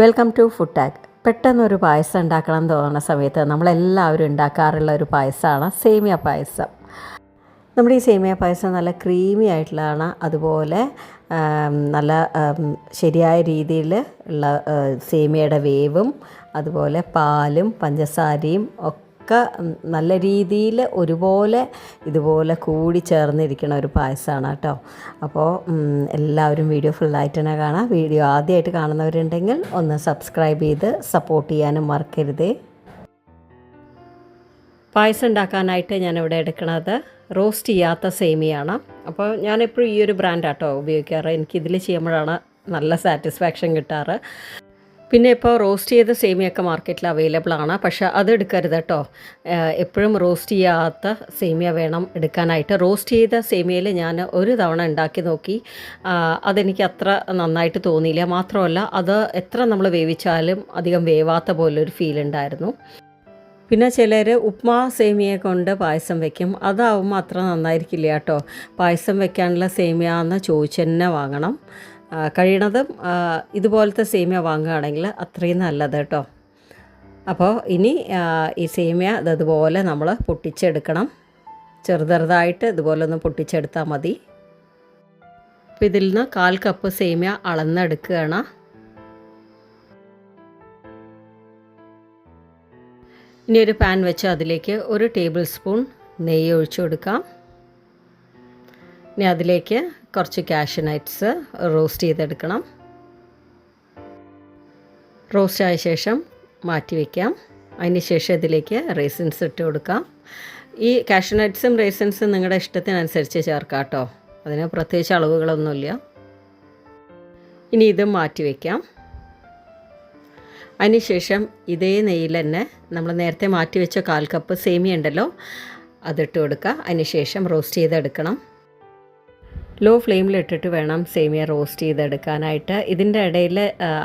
Welcome to food tag പെട്ടെന്നൊരു പായസം ഉണ്ടാക്കണം തോന്നുന്ന സമയത്ത് നമ്മളെല്ലാവരും ഉണ്ടാക്കാറുള്ള ഒരു പായസമാണ് സേമിയ പായസം. നമ്മുടെ ഈ സേമിയ പായസം നല്ല ക്രീമി ആയിട്ടുള്ളതാണ്. അതുപോലെ നല്ല ശരിയായ രീതിയിൽ ഉള്ള സേമിയയുടെ വേവും അതുപോലെ പാലും പഞ്ചസാരയും ഒക്കെ ഉം, നല്ല രീതിയിൽ ഒരുപോലെ ഇതുപോലെ കൂടി ചേർന്നിരിക്കുന്ന ഒരു പായസമാണ് കേട്ടോ. അപ്പോൾ എല്ലാവരും വീഡിയോ ഫുള്ളായിട്ട് തന്നെ കാണാം. വീഡിയോ ആദ്യമായിട്ട് കാണുന്നവരുണ്ടെങ്കിൽ ഒന്ന് സബ്സ്ക്രൈബ് ചെയ്ത് സപ്പോർട്ട് ചെയ്യാനും മറക്കരുതേ. പായസം ഉണ്ടാക്കാനായിട്ട് ഞാനിവിടെ എടുക്കുന്നത് റോസ്റ്റ് ചെയ്യാത്ത സേമിയാണ്. അപ്പോൾ ഞാനെപ്പോഴും ഈ ഒരു ബ്രാൻഡാട്ടോ ഉപയോഗിക്കാറ്. എനിക്കിതിൽ ചെയ്യുമ്പോഴാണ് നല്ല സാറ്റിസ്ഫാക്ഷൻ കിട്ടാറ്. പിന്നെ ഇപ്പോൾ റോസ്റ്റ് ചെയ്ത സേമിയൊക്കെ മാർക്കറ്റിൽ അവൈലബിൾ ആണ്. പക്ഷെ അത് എടുക്കരുത് കേട്ടോ. എപ്പോഴും റോസ്റ്റ് ചെയ്യാത്ത സേമിയ വേണം എടുക്കാനായിട്ട്. റോസ്റ്റ് ചെയ്ത സേമിയയിൽ ഞാൻ ഒരു തവണ ഉണ്ടാക്കി നോക്കി. അതെനിക്ക് അത്ര നന്നായിട്ട് തോന്നിയില്ല. മാത്രമല്ല അത് എത്ര നമ്മൾ വേവിച്ചാലും അധികം വേവാത്ത പോലൊരു ഫീൽ ഉണ്ടായിരുന്നു. പിന്നെ ചിലർ ഉപ്മാ സേമിയ കൊണ്ട് പായസം വെക്കും. അതാവുമ്പോൾ അത്ര നന്നായിരിക്കില്ല കേട്ടോ. പായസം വെക്കാനുള്ള സേമിയ എന്ന് ചോദിച്ചു തന്നെ വാങ്ങണം. കഴിയണതും ഇതുപോലത്തെ സേമിയ വാങ്ങുകയാണെങ്കിൽ അത്രയും നല്ലത് കേട്ടോ. അപ്പോൾ ഇനി ഈ സേമിയ ഇതുപോലെ നമ്മൾ പൊട്ടിച്ചെടുക്കണം. ചെറുതെറുതായിട്ട് ഇതുപോലെ ഒന്ന് പൊട്ടിച്ചെടുത്താൽ മതി. അപ്പോൾ ഇതിൽ നിന്ന് കാൽ കപ്പ് സേമിയ അളന്നെടുക്കുകയാണ്. ഇനി ഒരു പാൻ വെച്ച് അതിലേക്ക് ഒരു ടേബിൾ സ്പൂൺ നെയ്യ് ഒഴിച്ചു കൊടുക്കാം. ഇനി അതിലേക്ക് കുറച്ച് കാഷ്യൂ നട്ട്സ് റോസ്റ്റ് ചെയ്തെടുക്കണം. റോസ്റ്റ് ആയ ശേഷം മാറ്റി വയ്ക്കാം അതിന് ശേഷം ഇതിലേക്ക് റേസിൻസ് ഇട്ട് കൊടുക്കാം. ഈ കാഷ്യൂ നട്ട്സും റേസിൻസും നിങ്ങളുടെ ഇഷ്ടത്തിനനുസരിച്ച് ചേർക്കാം കേട്ടോ. അതിന് പ്രത്യേകിച്ച് അളവുകളൊന്നുമില്ല. ഇനി ഇത് മാറ്റി വയ്ക്കാം അതിനുശേഷം ഇതേ നെയ്യിൽ തന്നെ നമ്മൾ നേരത്തെ മാറ്റി വെച്ച കാൽ കപ്പ് സേമിയ ഉണ്ടല്ലോ അതിട്ട് കൊടുക്കുക. അതിനുശേഷം റോസ്റ്റ് ചെയ്തെടുക്കണം. ലോ ഫ്ലെയിമിലിട്ടിട്ട് വേണം സേമിയ റോസ്റ്റ് ചെയ്തെടുക്കാനായിട്ട്. ഇതിന്റെ ഇടയിൽ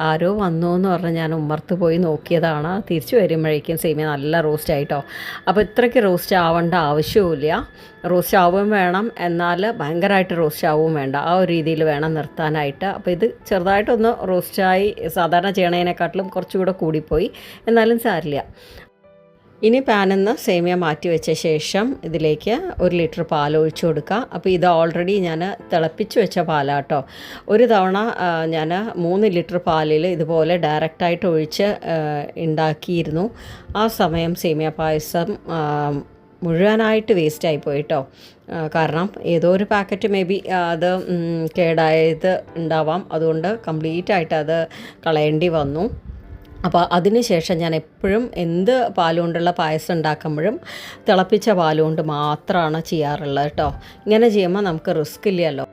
ആരോ വന്നു എന്ന് പറഞ്ഞ് ഞാൻ ഉമ്മർത്ത് പോയി നോക്കിയതാണ്. തിരിച്ചു വരുമ്പോഴേക്കും സേമിയ നല്ല റോസ്റ്റ് ആയിട്ടോ. അപ്പോൾ ഇത്രയ്ക്ക് റോസ്റ്റ് ആവേണ്ട ആവശ്യവുമില്ല. റോസ്റ്റ് ആവുകയും വേണം. എന്നാൽ ഭയങ്കരമായിട്ട് റോസ്റ്റ് ആവുകയും വേണ്ട. ആ ഒരു രീതിയിൽ വേണം നിർത്താനായിട്ട്. അപ്പോൾ ഇത് ചെറുതായിട്ടൊന്ന് റോസ്റ്റായി സാധാരണ ചെയ്യണതിനെക്കാട്ടിലും കുറച്ചുകൂടെ കൂടിപ്പോയി. എന്നാലും സാരില്ല. ഇനി പാനിൽ നിന്ന് സേമിയ മാറ്റി വെച്ച ശേഷം ഇതിലേക്ക് ഒരു ലിറ്റർ പാൽ ഒഴിച്ചു കൊടുക്കുക. അപ്പോൾ ഇത് ഓൾറെഡി ഞാൻ തിളപ്പിച്ച് വെച്ച പാലാട്ടോ. ഒരു തവണ ഞാൻ മൂന്ന് ലിറ്റർ പാലിൽ ഇതുപോലെ ഡയറക്റ്റായിട്ട് ഒഴിച്ച് ഉണ്ടാക്കിയിരുന്നു ആ സമയം സേമിയ പായസം മുഴുവനായിട്ട് വേസ്റ്റായി പോയിട്ടോ. കാരണം ഏതോ ഒരു പാക്കറ്റ് മേ ബി അത് കേടായത് ഉണ്ടാവാം. അതുകൊണ്ട് കംപ്ലീറ്റ് ആയിട്ട് അത് കളയേണ്ടി വന്നു. അപ്പോൾ അതിന് ശേഷം ഞാൻ എപ്പോഴും എന്ത് പാലുകൊണ്ടുള്ള പായസം ഉണ്ടാക്കുമ്പോഴും തിളപ്പിച്ച പാലുകൊണ്ട് മാത്രമാണ് ചെയ്യാറുള്ളത് കേട്ടോ. ഇങ്ങനെ ചെയ്യുമ്പോൾ നമുക്ക് റിസ്ക് ഇല്ലല്ലോ.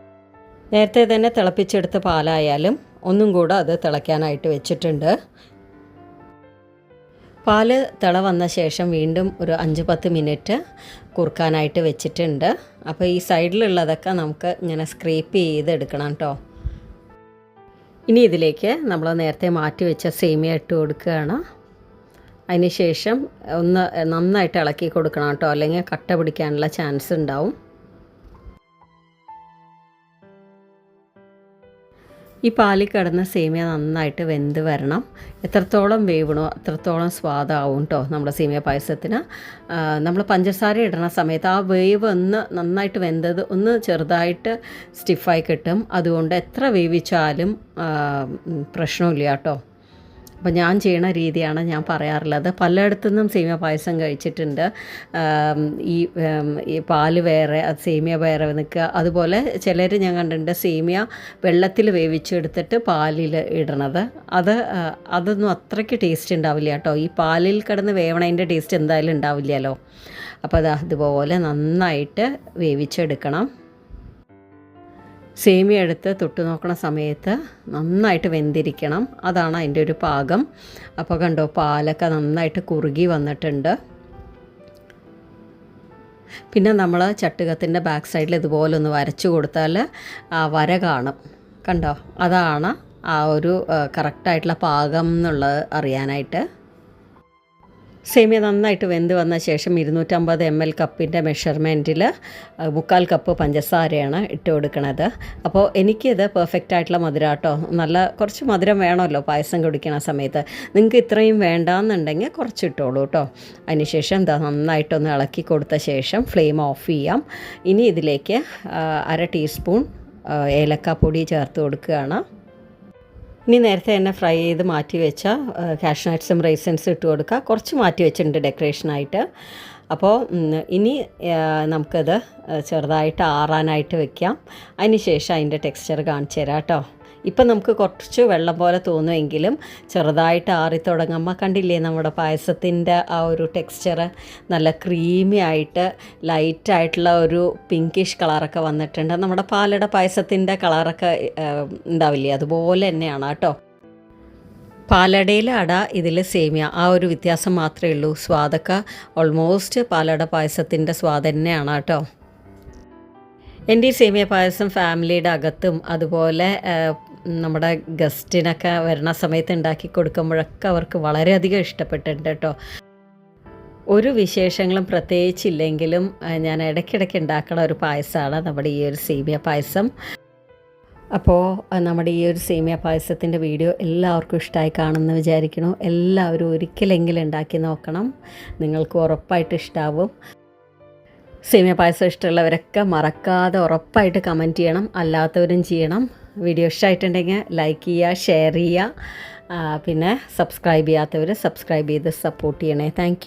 നേരത്തെ തന്നെ തിളപ്പിച്ചെടുത്ത പാലായാലും ഒന്നും കൂടെ അത് തിളയ്ക്കാനായിട്ട് വെച്ചിട്ടുണ്ട്. പാൽ തിള വന്ന ശേഷം വീണ്ടും ഒരു അഞ്ച് പത്ത് മിനിറ്റ് കുറുക്കാനായിട്ട് വെച്ചിട്ടുണ്ട്. അപ്പോൾ ഈ സൈഡിലുള്ളതൊക്കെ നമുക്ക് ഇങ്ങനെ സ്ക്രേപ്പ് ചെയ്തെടുക്കണം കേട്ടോ. ഇനി ഇതിലേക്ക് നമ്മൾ നേരത്തെ മാറ്റി വെച്ച സേമിയ ഇട്ട് കൊടുക്കുകയാണ്. അതിന് ശേഷം ഒന്ന് നന്നായിട്ട് ഇളക്കി കൊടുക്കണം കേട്ടോ. അല്ലെങ്കിൽ കട്ട പിടിക്കാനുള്ള ചാൻസ് ഉണ്ടാവും. ഈ പാലിൽ കിടന്ന സേമിയ നന്നായിട്ട് വെന്ത് വരണം. എത്രത്തോളം വേവണോ അത്രത്തോളം സ്വാദാവും കേട്ടോ നമ്മുടെ സേമിയ പായസത്തിന്. നമ്മൾ പഞ്ചസാര ഇടുന്ന സമയത്ത് ആ വേവ് ഒന്ന് നന്നായിട്ട് വെന്തത് ഒന്ന് ചെറുതായിട്ട് സ്റ്റിഫായി കിട്ടും. അതുകൊണ്ട് എത്ര വേവിച്ചാലും പ്രശ്നമില്ല കേട്ടോ അപ്പോൾ ഞാൻ ചെയ്യണ രീതിയാണ് ഞാൻ പറയാറുള്ളത്. പലയിടത്തു നിന്നും സേമിയ പായസം കഴിച്ചിട്ടുണ്ട്. ഈ പാൽ വേറെ അത് സേമിയ വേറെ നിൽക്കുക. അതുപോലെ ചിലർ ഞാൻ കണ്ടിട്ടുണ്ട് സേമിയ വെള്ളത്തിൽ വേവിച്ചെടുത്തിട്ട് പാലിൽ ഇടണത്. അത് അതൊന്നും അത്രയ്ക്ക് ടേസ്റ്റ് ഉണ്ടാവില്ല കേട്ടോ. ഈ പാലിൽ കിടന്ന് വേവണതിന്റെ ടേസ്റ്റ് എന്തായാലും ഉണ്ടാവില്ലല്ലോ. അപ്പോൾ അത് അതുപോലെ നന്നായിട്ട് വേവിച്ചെടുക്കണം. സേമിയ എടുത്ത് തൊട്ട് നോക്കണ സമയത്ത് നന്നായിട്ട് വെന്തിരിക്കണം. അതാണ് അതിന്റെ ഒരു പാകം. അപ്പോൾ കണ്ടോ പാലൊക്കെ നന്നായിട്ട് കുറുകി വന്നിട്ടുണ്ട്. പിന്നെ നമ്മൾ ചട്ടുകത്തിന്റെ ബാക്ക് സൈഡിൽ ഇതുപോലെ ഒന്ന് വരച്ചു കൊടുത്താൽ ആ വര കാണും. കണ്ടോ? അതാണ് ആ ഒരു കറക്റ്റായിട്ടുള്ള പാകം എന്നുള്ളത് അറിയാനായിട്ട്. സേമിയ നന്നായിട്ട് വെന്ത് വന്ന ശേഷം ഇരുന്നൂറ്റമ്പത് എം എൽ കപ്പിന്റെ മെഷർമെന്റിൽ മുക്കാൽ കപ്പ് പഞ്ചസാരയാണ് ഇട്ട് കൊടുക്കണത്. അപ്പോൾ എനിക്കിത് പെർഫെക്റ്റ് ആയിട്ടുള്ള മധുരം കേട്ടോ നല്ല കുറച്ച് മധുരം വേണമല്ലോ പായസം കുടിക്കണ സമയത്ത്. നിങ്ങൾക്ക് ഇത്രയും വേണ്ടാന്നുണ്ടെങ്കിൽ കുറച്ച് ഇട്ടോളൂ കേട്ടോ അതിനുശേഷം എന്താ നന്നായിട്ടൊന്ന് ഇളക്കി കൊടുത്ത ശേഷം ഫ്ലെയിം ഓഫ് ചെയ്യാം. ഇനി ഇതിലേക്ക് അര ടീസ്പൂൺ ഏലക്കാപ്പൊടി ചേർത്ത് കൊടുക്കുകയാണ്. ഇനി നേരത്തെ തന്നെ ഫ്രൈ ചെയ്ത് മാറ്റി വെച്ച കാഷ്നട്ട്സും റൈസൻസും ഇട്ട് കൊടുക്കുക. കുറച്ച് മാറ്റി വെച്ചിട്ടുണ്ട് ഡെക്കറേഷനായിട്ട് അപ്പോൾ ഇനി നമുക്കത് ചെറുതായിട്ട് ആറാനായിട്ട് വെക്കാം. അതിന് ശേഷം അതിന്റെ ടെക്സ്ചർ കാണിച്ചു തരാം കേട്ടോ. ഇപ്പം നമുക്ക് കുറച്ച് വെള്ളം പോലെ തോന്നുമെങ്കിലും ചെറുതായിട്ട് ആറി തുടങ്ങുമ്പോൾ കണ്ടില്ലേ നമ്മുടെ പായസത്തിന്റെ ആ ഒരു ടെക്സ്ചർ നല്ല ക്രീമി ആയിട്ട് ലൈറ്റായിട്ടുള്ള ഒരു പിങ്കിഷ് കളറൊക്കെ വന്നിട്ടുണ്ട്. നമ്മുടെ പാലട പായസത്തിന്റെ കളറൊക്കെ ഉണ്ടാവില്ലേ? അതുപോലെ തന്നെയാണ് കേട്ടോ. പാലടയിലെ അട ഇതിൽ സേമിയ ആ. ഒരു വ്യത്യാസം മാത്രമേ ഉള്ളൂ. സ്വാദൊക്കെ ഓൾമോസ്റ്റ് പാലട പായസത്തിന്റെ സ്വാദ് തന്നെയാണ് കേട്ടോ. എന്റെ ഈ സേമിയ പായസം ഫാമിലിയുടെ അകത്തും അതുപോലെ നമ്മുടെ ഗസ്റ്റിനൊക്കെ വരണ സമയത്ത് ഉണ്ടാക്കി കൊടുക്കുമ്പോഴൊക്കെ അവർക്ക് വളരെയധികം ഇഷ്ടപ്പെട്ടിട്ടുണ്ട് കേട്ടോ. ഒരു വിശേഷങ്ങളും പ്രത്യേകിച്ചില്ലെങ്കിലും ഞാൻ ഇടയ്ക്കിടയ്ക്ക് ഉണ്ടാക്കുന്ന ഒരു പായസമാണ് നമ്മുടെ ഈ ഒരു സേമിയ പായസം. അപ്പോൾ നമ്മുടെ ഈ ഒരു സേമിയ പായസത്തിന്റെ വീഡിയോ എല്ലാവർക്കും ഇഷ്ടമായി കാണുമെന്ന് വിചാരിക്കുന്നു. എല്ലാവരും ഒരിക്കലെങ്കിലും ഉണ്ടാക്കി നോക്കണം. നിങ്ങൾക്ക് ഉറപ്പായിട്ട് ഇഷ്ടാവും. സേമിയ പായസം ഇഷ്ടമുള്ളവരൊക്കെ മറക്കാതെ ഉറപ്പായിട്ട് കമന്റ് ചെയ്യണം. അല്ലാത്തവരും ചെയ്യണം. വീഡിയോ ഇഷ്ടമായിട്ടുണ്ടെങ്കിൽ ലൈക്ക് ചെയ്യുക ഷെയർ ചെയ്യുക. പിന്നെ സബ്സ്ക്രൈബ് ചെയ്യാത്തവർ സബ്സ്ക്രൈബ് ചെയ്ത് സപ്പോർട്ട് ചെയ്യണേ. താങ്ക്